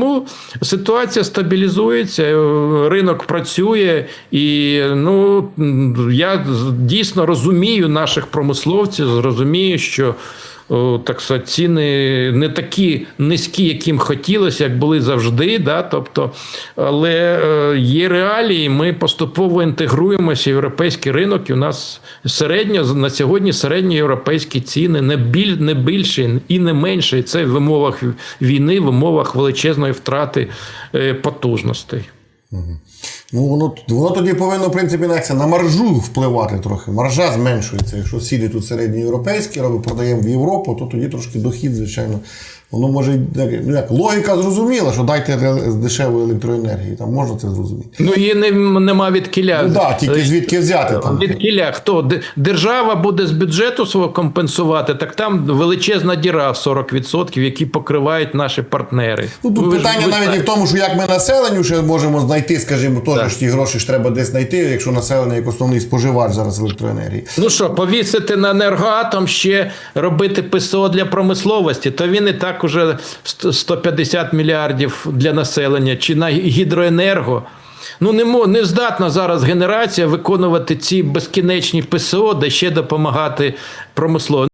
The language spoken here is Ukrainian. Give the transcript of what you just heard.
Тому ситуація стабілізується, е, ринок працює, і ну я дійсно розумію наших промисловців, розумію, що. Так сказати, ціни не такі низькі, яким хотілося, як були завжди. Да? Тобто, але е, є реалії, ми поступово інтегруємося в європейський ринок, і у нас середньо на сьогодні середньоєвропейські ціни не біль не більші і не менші. Це в умовах війни, в умовах величезної втрати е, потужностей. Ну, воно, воно тоді повинно, в принципі, на, на маржу впливати трохи. Маржа зменшується. Якщо сілі тут середньоєвропейські, робимо, продаємо в Європу, то тоді трошки дохід, звичайно. Воно може ну, як, логіка зрозуміла, що дайте дешевої електроенергії, там можна це зрозуміти. Ну її не, нема від кіля. Ну так, тільки звідки взяти там. Від кіля хто? Держава буде з бюджету свого компенсувати, так там величезна діра в 40%, які покривають наші партнери. Ну, тут Ви питання навіть не в тому, що як ми населенню ще можемо знайти, скажімо, теж ж ті гроші ж треба десь знайти, якщо населення як основний споживач зараз електроенергії. Ну що, повісити на енергоатом ще робити ПСО для промисловості, то він і так уже 150 мільярдів для населення, чи на гідроенерго. Ну, не, не здатна зараз генерація виконувати ці безкінечні ПСО, де ще допомагати промисловості.